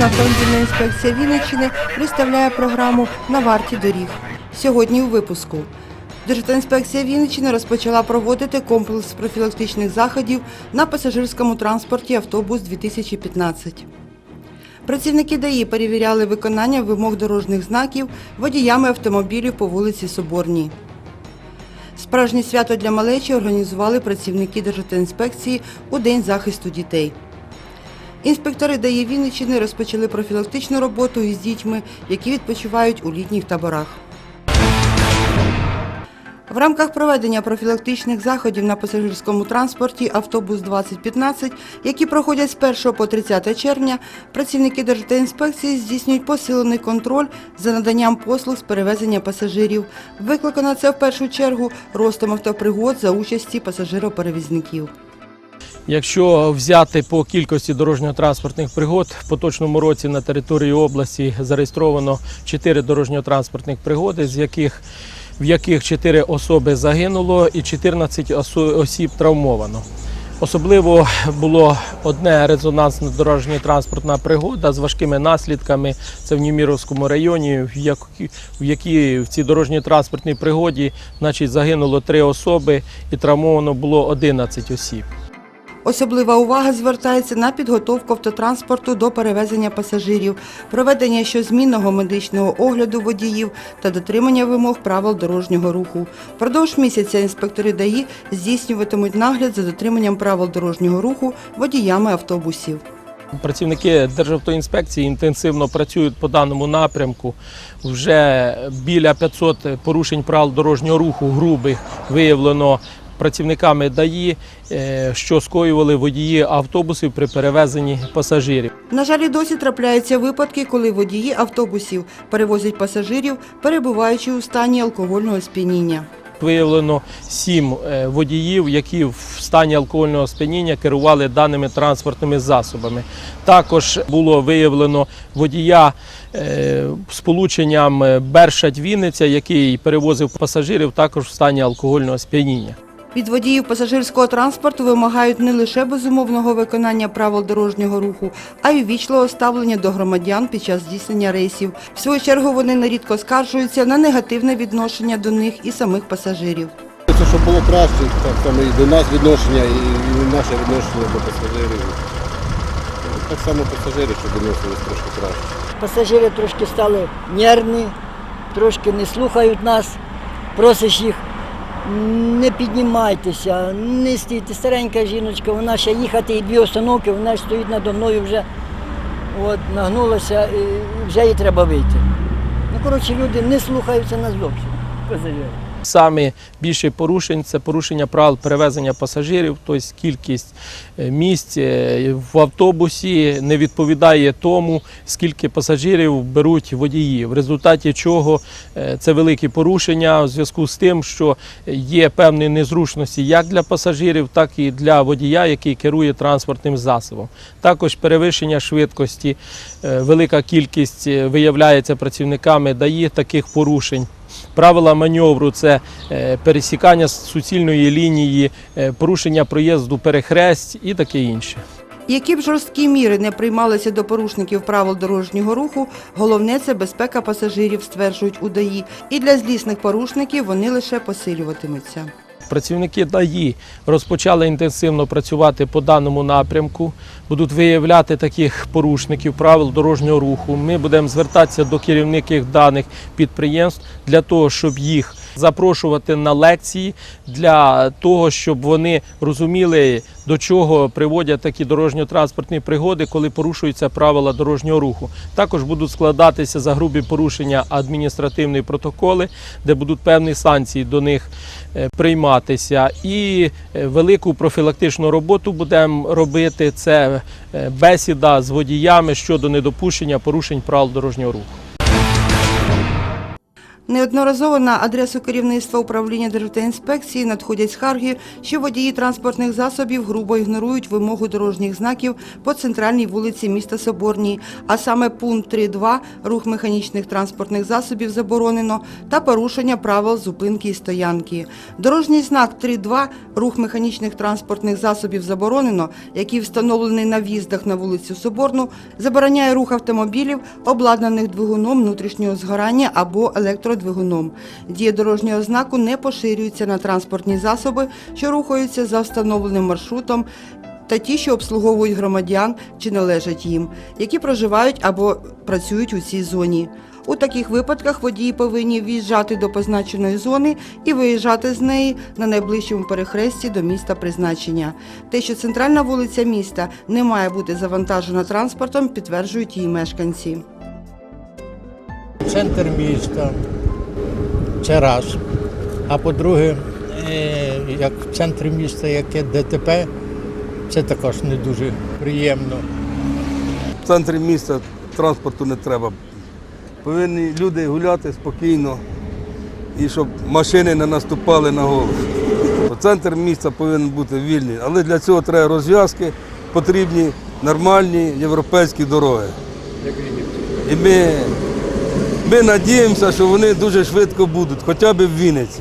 Державна автомобільна інспекція Вінниччини представляє програму На варті доріг. Сьогодні у випуску. Державтоінспекція Вінниччини розпочала проводити комплекс профілактичних заходів на пасажирському транспорті автобус 2015. Працівники ДАІ перевіряли виконання вимог дорожніх знаків водіями автомобілів по вулиці Соборній. Справжнє свято для малечі організували працівники Державтоінспекції у День захисту дітей. Інспектори ДАІ Вінниччини розпочали профілактичну роботу із дітьми, які відпочивають у літніх таборах. В рамках проведення профілактичних заходів на пасажирському транспорті автобус 2015, які проходять з 1 по 30 червня, працівники Державтоінспекції здійснюють посилений контроль за наданням послуг з перевезення пасажирів. Викликано це в першу чергу ростом автопригод за участі пасажироперевізників. Якщо взяти по кількості дорожньо-транспортних пригод, в поточному році на території області зареєстровано 4 дорожньо-транспортних пригоди, з яких в яких 4 особи загинуло і 14 осо- осіб травмовано. Особливо було одне резонансне дорожньо-транспортна пригода з важкими наслідками. Це в Німіровському районі, в якій в, якій в цій дорожньо-транспортній пригоді значить, загинуло 3 особи і травмовано було 11 осіб. Особлива увага звертається на підготовку автотранспорту до перевезення пасажирів, проведення щозмінного медичного огляду водіїв та дотримання вимог правил дорожнього руху. Впродовж місяця інспектори ДАІ здійснюватимуть нагляд за дотриманням правил дорожнього руху водіями автобусів. Працівники Державтоінспекції інтенсивно працюють по даному напрямку. Вже біля 500 порушень правил дорожнього руху грубих виявлено працівниками ДАІ, е, що скоювали водії автобусів при перевезенні пасажирів. На жаль, досі трапляються випадки, коли водії автобусів перевозять пасажирів, перебуваючи у стані алкогольного сп'яніння. Виявлено сім е, водіїв, які в стані алкогольного сп'яніння керували даними транспортними засобами. Також було виявлено водія е, з полученням е, Бершадь-Вінниця, який перевозив пасажирів також в стані алкогольного сп'яніння. Від водіїв пасажирського транспорту вимагають не лише безумовного виконання правил дорожнього руху, а й ввічливого ставлення до громадян під час здійснення рейсів. В свою чергу вони нерідко скаржуються на негативне відношення до них і самих пасажирів. Це щоб було краще, так само і до нас відношення, і, і наше відношення до пасажирів. Так само пасажири, щоб відносились трошки краще. Пасажири трошки стали нервні, трошки не слухають нас, просиш їх, не піднімайтеся, не стійте. Старенька жіночка, вона ще їхати і дві остановки, вона ж стоїть надо мною вже от, нагнулася і вже їй треба вийти. Ну, коротше, люди не слухаються нас зовсім. Саме більше порушень це порушення правил перевезення пасажирів, тобто кількість е, місць е, в автобусі не відповідає тому, скільки пасажирів беруть водії. В результаті чого е, це великі порушення у зв'язку з тим, що є певні незручності як для пасажирів, так і для водія, який керує транспортним засобом. Також перевищення швидкості, велика кількість виявляється працівниками ДАІ таких порушень. Правила маневру це е, пересікання суцільної лінії, е, порушення проїзду перехресть і таке інше. Які б жорсткі міри не приймалися до порушників правил дорожнього руху, головне це безпека пасажирів, стверджують у ДАІ. І для злісних порушників вони лише посилюватимуться. Працівники ДАІ розпочали інтенсивно працювати по даному напрямку, будуть виявляти таких порушників правил дорожнього руху. Ми будемо звертатися до керівників даних підприємств для того, щоб їх запрошувати на лекції, для того, щоб вони розуміли, до чого приводять такі дорожньо-транспортні пригоди, коли порушуються правила дорожнього руху. Також будуть складатися за грубі порушення адміністративні протоколи, де будуть певні санкції до них е, прийматися. І е, велику профілактичну роботу будемо робити. Це е, бесіда з водіями щодо недопущення порушень правил дорожнього руху. Неодноразово на адресу керівництва управління Державтоінспекції надходять скарги, що водії транспортних засобів грубо ігнорують вимогу дорожніх знаків по центральній вулиці міста Соборній, а саме пункт 3.2 рух механічних транспортних засобів заборонено та порушення правил зупинки і стоянки. Дорожній знак 3.2 рух механічних транспортних засобів заборонено, який встановлений на в'їздах на вулицю Соборну, забороняє рух автомобілів, обладнаних двигуном внутрішнього згорання або електродвигуном. Дія дорожнього знаку не поширюється на транспортні засоби, що рухаються за встановленим маршрутом. Та ті, що обслуговують громадян чи належать їм, які проживають або працюють у цій зоні. У таких випадках водії повинні в'їжджати до позначеної зони і виїжджати з неї на найближчому перехресті до міста призначення. Те, що центральна вулиця міста не має бути завантажена транспортом, підтверджують її мешканці. центр міста. Це раз. А по-друге, е, як в центрі міста яке ДТП, це також не дуже приємно. В центрі міста транспорту не треба. Повинні люди гуляти спокійно і щоб машини не наступали на голову. Центр міста повинен бути вільний, але для цього треба розв'язки, потрібні нормальні європейські дороги. І ми, ми надіємося, що вони дуже швидко будуть, хоча б в Вінниці.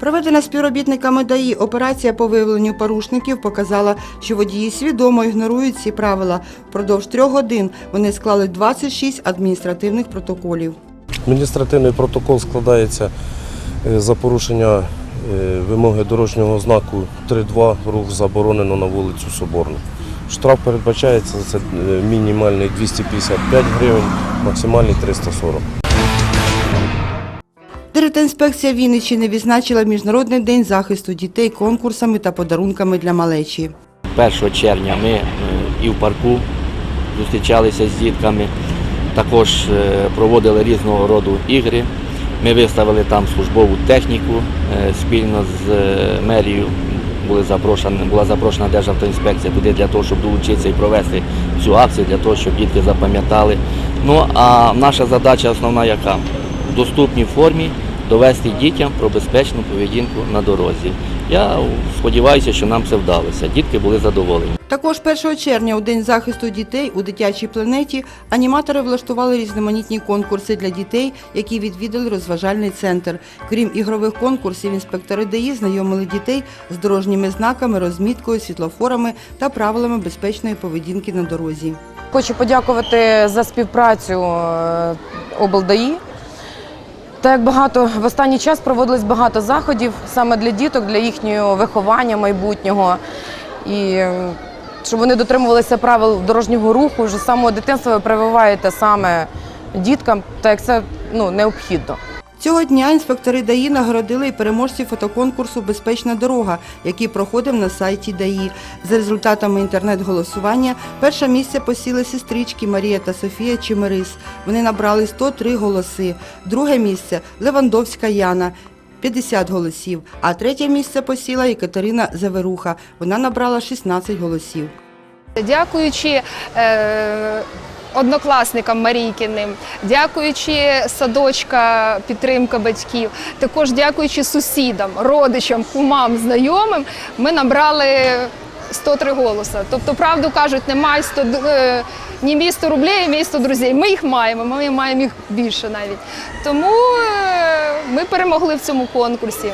Проведена співробітниками ДАІ операція по виявленню порушників показала, що водії свідомо ігнорують ці правила. Впродовж трьох годин вони склали 26 адміністративних протоколів. Адміністративний протокол складається е, за порушення е, вимоги дорожнього знаку 3.2 рух заборонено на вулицю Соборну. Штраф передбачається це е, мінімальний 255 гривень, максимальний 340. Держінспекція Вінниччини відзначила Міжнародний день захисту дітей конкурсами та подарунками для малечі. 1 червня ми е, і в парку зустрічалися з дітками, також е, проводили різного роду ігри. Ми виставили там службову техніку спільно з мерією. Були запрошені, була запрошена Державтоінспекція туди для того, щоб долучитися і провести цю акцію, для того, щоб дітки запам'ятали. Ну а наша задача основна яка? В доступній формі довести дітям про безпечну поведінку на дорозі. Я сподіваюся, що нам це вдалося. Дітки були задоволені. Також 1 червня, у День захисту дітей у дитячій планеті, аніматори влаштували різноманітні конкурси для дітей, які відвідали розважальний центр. Крім ігрових конкурсів, інспектори ДАІ знайомили дітей з дорожніми знаками, розміткою, світлофорами та правилами безпечної поведінки на дорозі. Хочу подякувати за співпрацю е, облдаї. Так як багато в останній час проводилось багато заходів саме для діток, для їхнього виховання майбутнього. І е, щоб вони дотримувалися правил дорожнього руху, вже самого дитинства ви прививаєте саме діткам, так як це ну, необхідно. Цього дня інспектори ДАІ нагородили і переможців фотоконкурсу Безпечна дорога, який проходив на сайті ДАІ. За результатами інтернет-голосування перше місце посіли сестрички Марія та Софія Чимирис. Вони набрали 103 голоси. Друге місце Левандовська Яна. 50 голосів, а третє місце посіла Екатерина Заверуха. Вона набрала 16 голосів. Дякуючи е, однокласникам Марійкіним, дякуючи садочка підтримка батьків, також дякуючи сусідам, родичам, кумам, знайомим, ми набрали 103 голоси. Тобто, правду кажуть, немає 100, е, ні місто рублей, ні місто друзей. Ми їх маємо, ми маємо їх більше навіть. Тому е, ми перемогли в цьому конкурсі.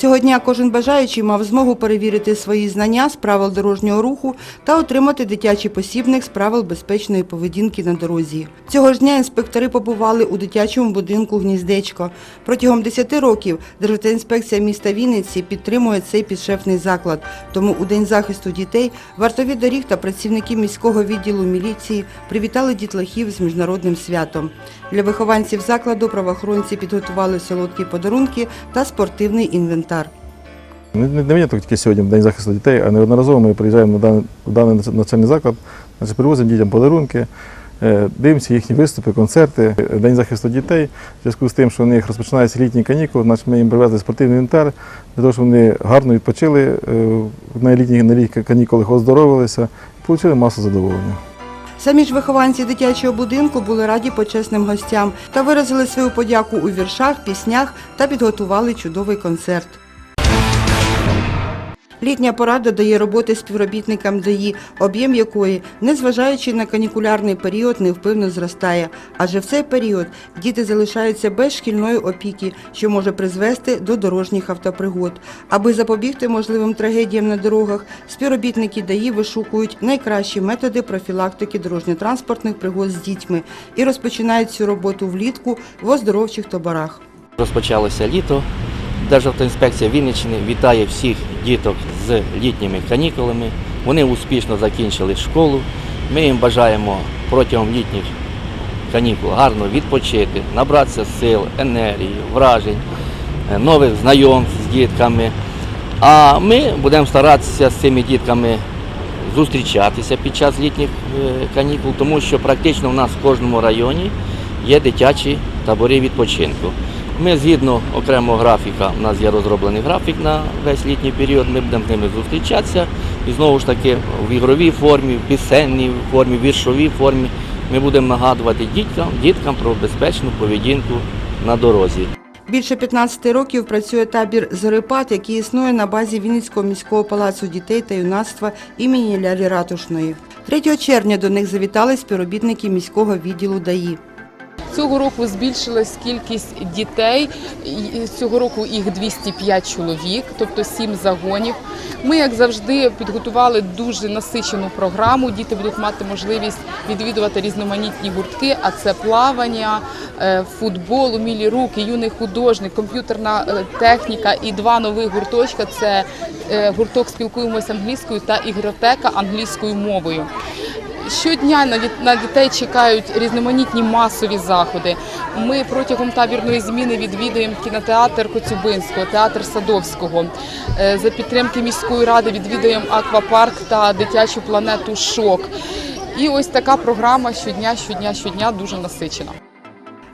Цього дня кожен бажаючий мав змогу перевірити свої знання з правил дорожнього руху та отримати дитячий посібник з правил безпечної поведінки на дорозі. Цього ж дня інспектори побували у дитячому будинку «Гніздечко». Протягом 10 років Державтоінспекція міста Вінниці підтримує цей підшефний заклад. Тому у День захисту дітей вартові доріг та працівники міського відділу міліції привітали дітлахів з міжнародним святом. Для вихованців закладу правоохоронці підготували солодкі подарунки та спортивний інвентар. Не, не не виняток тільки сьогодні, День захисту дітей, а неодноразово ми приїжджаємо на даний, навчальний заклад, привозимо дітям подарунки, е, дивимося їхні виступи, концерти. День захисту дітей, в зв'язку з тим, що у них розпочинаються літні канікули, значить ми їм привезли спортивний інвентар, для того, щоб вони гарно відпочили е, на літні на літні канікули, оздоровилися і отримали масу задоволення. Самі ж вихованці дитячого будинку були раді почесним гостям та виразили свою подяку у віршах, піснях та підготували чудовий концерт. Літня пора додає роботи співробітникам ДАІ, об'єм якої, незважаючи на канікулярний період, невпинно зростає. Адже в цей період діти залишаються без шкільної опіки, що може призвести до дорожніх автопригод. Аби запобігти можливим трагедіям на дорогах, співробітники ДАІ вишукують найкращі методи профілактики дорожньо-транспортних пригод з дітьми і розпочинають цю роботу влітку в оздоровчих таборах. Розпочалося літо. Державтоінспекція Вінниччини вітає всіх діток з літніми канікулами. Вони успішно закінчили школу. Ми їм бажаємо протягом літніх канікул гарно відпочити, набратися сил, енергії, вражень, е, нових знайомств з дітками. А ми будемо старатися з цими дітками зустрічатися під час літніх е, канікул, тому що практично в нас в кожному районі є дитячі табори відпочинку. Ми згідно окремого графіка, у нас є розроблений графік на весь літній період, ми будемо з ними зустрічатися і знову ж таки в ігровій формі, в пісенній формі, в віршовій формі ми будемо нагадувати діткам, діткам про безпечну поведінку на дорозі. Більше 15 років працює табір Зорепад, який існує на базі Вінницького міського палацу дітей та юнацтва імені Лялі Ратушної. 3 червня до них завітали співробітники міського відділу ДАІ. Цього року збільшилась кількість дітей. Цього року їх 205 чоловік, тобто 7 загонів. Ми, як завжди, підготували дуже насичену програму. Діти будуть мати можливість відвідувати різноманітні гуртки, а це плавання, е, футбол, умілі руки, юний художник, комп'ютерна е, техніка і два нових гурточка це е, гурток спілкуємося англійською та ігротека англійською мовою. Щодня на дітей чекають різноманітні масові заходи. Ми протягом табірної зміни відвідуємо кінотеатр Коцюбинського, театр Садовського. Е, За підтримки міської ради відвідуємо аквапарк та дитячу планету Шок. І ось така програма щодня, щодня, щодня дуже насичена.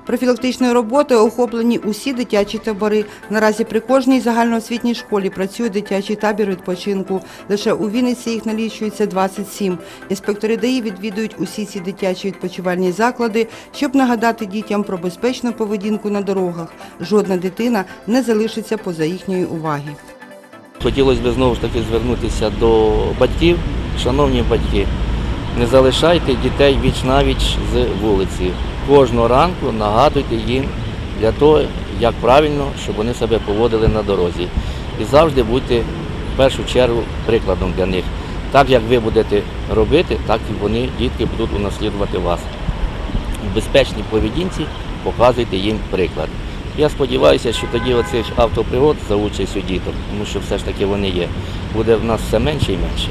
Профілактичною роботою охоплені усі дитячі табори. Наразі при кожній загальноосвітній школі працює дитячий табір відпочинку. Лише у Вінниці їх налічується 27. Інспектори ДАІ відвідують усі ці дитячі відпочивальні заклади, щоб нагадати дітям про безпечну поведінку на дорогах. Жодна дитина не залишиться поза їхньої уваги. Хотілося б знову ж таки звернутися до батьків. Шановні батьки, не залишайте дітей віч навіч з вулиці. Кожного ранку нагадуйте їм для того, як правильно, щоб вони себе поводили на дорозі. І завжди будьте в першу чергу прикладом для них. Так як ви будете робити, так і вони, дітки, будуть унаслідувати вас. У безпечній поведінці показуйте їм приклад. Я сподіваюся, що тоді оцих автопригод за участю діток, тому що все ж таки вони є, буде в нас все менше і менше.